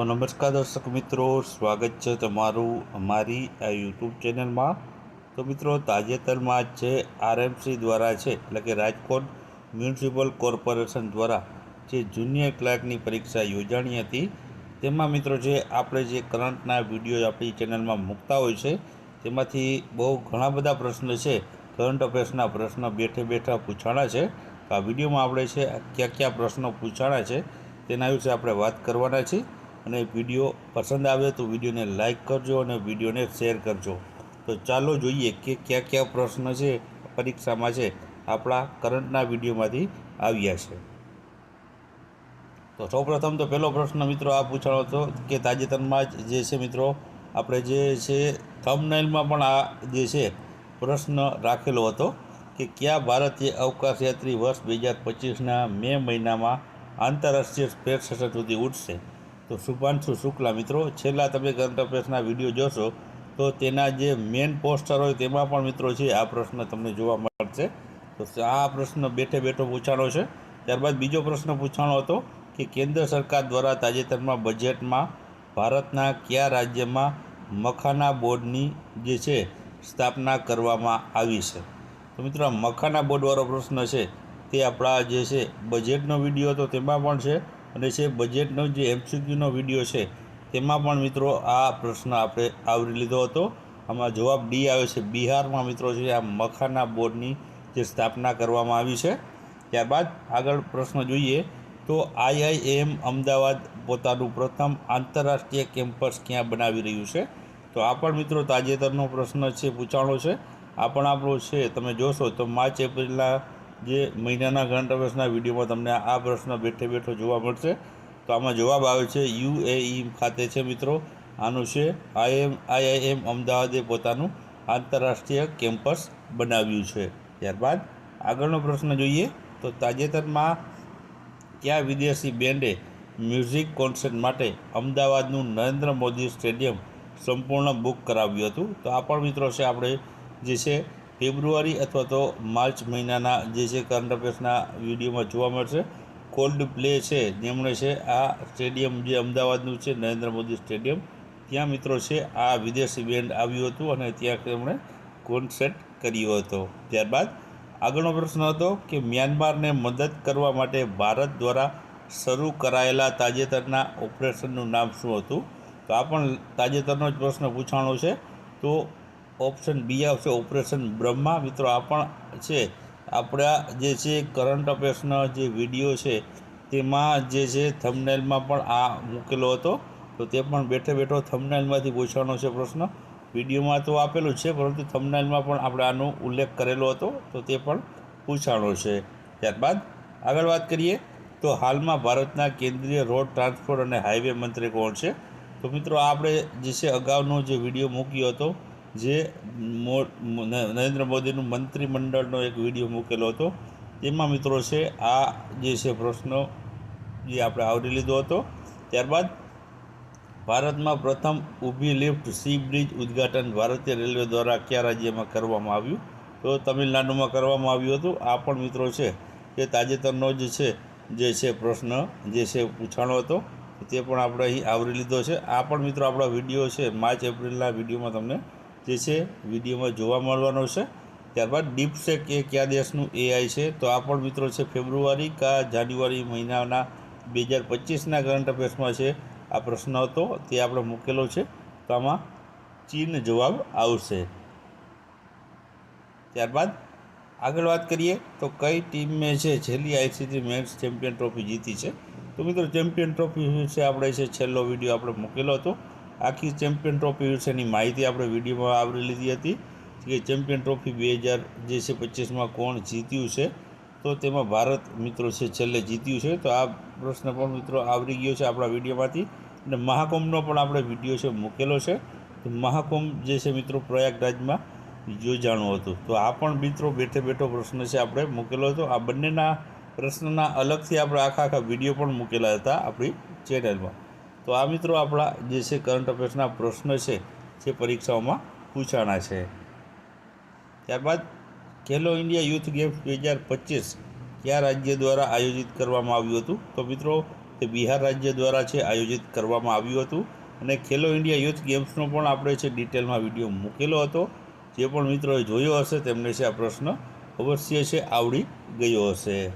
તો નમસ્કાર દર્શક મિત્રો, સ્વાગત છે તમારું અમારી આ યુટ્યુબ ચેનલમાં. તો મિત્રો, તાજેતરમાં જે આરએમસી દ્વારા છે, એટલે કે રાજકોટ મ્યુનિસિપલ કોર્પોરેશન દ્વારા જે જુનિયર ક્લાર્કની પરીક્ષા યોજાણી હતી, તેમાં મિત્રો જે આપણે જે કરંટના વીડિયો આપણી ચેનલમાં મૂકતા હોય છે, તેમાંથી બહુ ઘણા બધા પ્રશ્ન છે, કરંટ અફેર્સના પ્રશ્ન બેઠે બેઠા પૂછાણા છે. તો આ વિડીયોમાં આપણે છે, કયા કયા પ્રશ્નો પૂછાણા છે, તેના વિશે આપણે વાત કરવાના છીએ. અને વીડિયો પસંદ આવે તો વિડીયોને લાઇક કરજો અને વિડીયોને શેર કરજો. તો ચાલો જોઈએ કે કયા કયા પ્રશ્ન છે, પરીક્ષામાં છે, આપણા કરંટના વિડીયોમાંથી આવ્યા છે. તો સૌપ્રથમ તો પહેલો પ્રશ્ન મિત્રો આ પૂછાણો હતો કે તાજેતરમાં જ જે છે મિત્રો, આપણે જે છે થંબનેલમાં પણ આ જે છે પ્રશ્ન રાખેલો હતો કે કયા ભારતીય અવકાશયાત્રી વર્ષ બે હજાર પચીસના મે મહિનામાં આંતરરાષ્ટ્રીય સ્પેસ સ્ટેશન સુધી ઉડશે તો શુભાંશુ શુક્લા મિત્રો, છેલ્લા તમે કરંટ અફેર્સના વીડિયો જોશો, તો તેના જે મેઇન પોસ્ટર હોય તેમાં પણ મિત્રો છે, આ પ્રશ્ન તમને જોવા મળશે. તો આ પ્રશ્ન બેઠે બેઠો પૂછાણો છે. ત્યારબાદ બીજો પ્રશ્ન પૂછાણો હતો કે કેન્દ્ર સરકાર દ્વારા તાજેતરમાં બજેટમાં ભારતના કયા રાજ્યમાં મખાના બોર્ડની જે છે, સ્થાપના કરવામાં આવી છે? તો મિત્રો મખાના બોર્ડવાળો પ્રશ્ન છે, તે આપણા જે છે, બજેટનો વીડિયો હતો, તેમાં પણ છે. અને છે બજેટનો જે એમસીક્યુનો વીડિયો છે, તેમાં પણ મિત્રો આ પ્રશ્ન આપણે આવરી લીધો હતો. આમાં જવાબ ડી આવે છે. બિહારમાં મિત્રો છે આ મખાના બોર્ડની જે સ્થાપના કરવામાં આવી છે. ત્યારબાદ આગળ પ્રશ્ન જોઈએ તો આઈઆઈએમ અમદાવાદ પોતાનું પ્રથમ આંતરરાષ્ટ્રીય કેમ્પસ ક્યાં બનાવી રહ્યું છે? તો આ પણ મિત્રો તાજેતરનો પ્રશ્ન છે, પૂછાણો છે. આ પણ આપણો છે. તમે જોશો તો માર્ચ એપ્રિલના જે મહિનાના કરંટ અફેર્સના વિડીયોમાં તમને આ પ્રશ્ન બેઠે બેઠો જોવા મળશે. તો આમાં જવાબ આવે છે યુએઈ ખાતે છે મિત્રો. આનું છે આઈએમ આઈઆઈએમ અમદાવાદે પોતાનું આંતરરાષ્ટ્રીય કેમ્પસ બનાવ્યું છે. ત્યારબાદ આગળનો પ્રશ્ન જોઈએ, તો તાજેતરમાં કયા વિદેશી બેન્ડે મ્યુઝિક કોન્સર્ટ માટે અમદાવાદનું નરેન્દ્ર મોદી સ્ટેડિયમ સંપૂર્ણ બુક કરાવ્યું હતું? તો આ પણ મિત્રો છે, આપણે જે છે ફેબ્રુઆરી અથવા તો માર્ચ મહિનાના જે છે કરંટ અફેર્સના વિડીયોમાં જોવા મળશે. કોલ્ડ પ્લે છે, જેમણે છે આ સ્ટેડિયમ જે અમદાવાદનું છે, નરેન્દ્ર મોદી સ્ટેડિયમ, ત્યાં મિત્રો છે આ વિદેશી બેન્ડ આવ્યું હતું અને ત્યાં તેમણે કોન્સર્ટ કર્યો હતો. ત્યારબાદ આગળનો પ્રશ્ન હતો કે મ્યાનમારને મદદ કરવા માટે ભારત દ્વારા શરૂ કરાયેલા તાજેતરના ઓપરેશનનું નામ શું હતું? તો આ પણ તાજેતરનો જ પ્રશ્ન પૂછાણો છે. તો ઓપ્શન બી આવશે, ઓપરેશન બ્રહ્મા. મિત્રો, આ પણ છે. આપણા જે છે, કરંટ અફેર્સનો જે વીડિયો છે, તેમાં જે છે થમનેલમાં પણ આ મૂકેલો હતો. તો તે પણ બેઠે બેઠો થમનેલમાંથી પૂછવાનો છે પ્રશ્ન. વિડીયોમાં તો આપેલું છે, પરંતુ થમનેલમાં પણ આપણે આનો ઉલ્લેખ કરેલો હતો. તો તે પણ પૂછાણો છે. ત્યારબાદ આગળ વાત કરીએ, તો હાલમાં ભારતના કેન્દ્રીય રોડ ટ્રાન્સપોર્ટ અને હાઈવે મંત્રી કોણ છે? તો મિત્રો, આપણે જે છે, અગાઉનો જે વીડિયો મૂક્યો હતો જે નરેન્દ્ર મોદીનું મંત્રીમંડળનો એક વીડિયો મૂકેલો હતો. તેમાં મિત્રો છે, આ જે છે પ્રશ્ન, જે આપણે આવરી લીધો હતો. ત્યારબાદ ભારતમાં પ્રથમ ઊભી લિફ્ટ સી બ્રિજ ઉદ્ઘાટન ભારતીય રેલવે દ્વારા કયા રાજ્યમાં કરવામાં આવ્યું? તો તમિલનાડુમાં કરવામાં આવ્યું હતું. આ પણ મિત્રો છે કે તાજેતરનો જ છે, જે છે પ્રશ્ન, જે છે પૂછાણો હતો. તે પણ આપણે અહીં આવરી લીધો છે. આ પણ મિત્રો આપણા વીડિયો છે, માર્ચ એપ્રિલના વિડીયોમાં તમને જે છે, વિડીયોમાં જોવા મળવાનો છે. ત્યારબાદ ડીપસેક એ કયા દેશનું એઆઈ છે? તો આ પણ મિત્રો છે ફેબ્રુઆરી કા જાન્યુઆરી મહિનાના બે હજાર પચીસના કરંટ અફેર્સમાં છે આ પ્રશ્ન હતો, તે આપણે મૂકેલો છે. તો આમાં ચીન જવાબ આવશે. ત્યારબાદ આગળ વાત કરીએ તો કઈ ટીમે છે છેલ્લી આઈસીસી મેન્સ ચેમ્પિયન ટ્રોફી જીતી છે? તો મિત્રો ચેમ્પિયન ટ્રોફી વિશે આપણે છે, છેલ્લો વીડિયો આપણે મૂકેલો હતો. આખી ચેમ્પિયન ટ્રોફી વિશેની માહિતી આપણે વિડીયોમાં આવરી લીધી હતી કે ચેમ્પિયન ટ્રોફી બે હજાર જે છે પચીસમાં કોણ જીત્યું છે, તો તેમાં ભારત મિત્રો છે છેલ્લે જીત્યું છે. તો આ પ્રશ્ન પણ મિત્રો આવરી ગયો છે આપણા વિડીયોમાંથી અને મહાકુંભનો પણ આપણે વીડિયો છે મૂકેલો છે. તો મહાકુંભ જે છે મિત્રો પ્રયાગરાજમાં યોજાણું હતું. તો આ પણ મિત્રો બેઠે બેઠો પ્રશ્ન છે આપણે મૂકેલો હતો. આ બંનેના પ્રશ્નના અલગથી આપણે આખા આખા વીડિયો પણ મૂકેલા હતા આપણી ચેનલમાં. તો આ મિત્રો આપણા જે છે કરંટ અફેર્સના પ્રશ્ન છે, જે પરીક્ષાઓમાં પૂછાણા છે. ત્યારબાદ ખેલો ઇન્ડિયા યુથ ગેમ્સ બે હજાર પચીસ કયા રાજ્ય દ્વારા આયોજિત કરવામાં આવ્યું હતું? તો મિત્રો, તે બિહાર રાજ્ય દ્વારા છે આયોજિત કરવામાં આવ્યું હતું અને ખેલો ઇન્ડિયા યુથ ગેમ્સનો પણ આપણે છે ડિટેલમાં વીડિયો મૂકેલો હતો. જે પણ મિત્રોએ જોયો હશે તેમને છે આ પ્રશ્ન અવશ્ય છે આવડી ગયો હશે.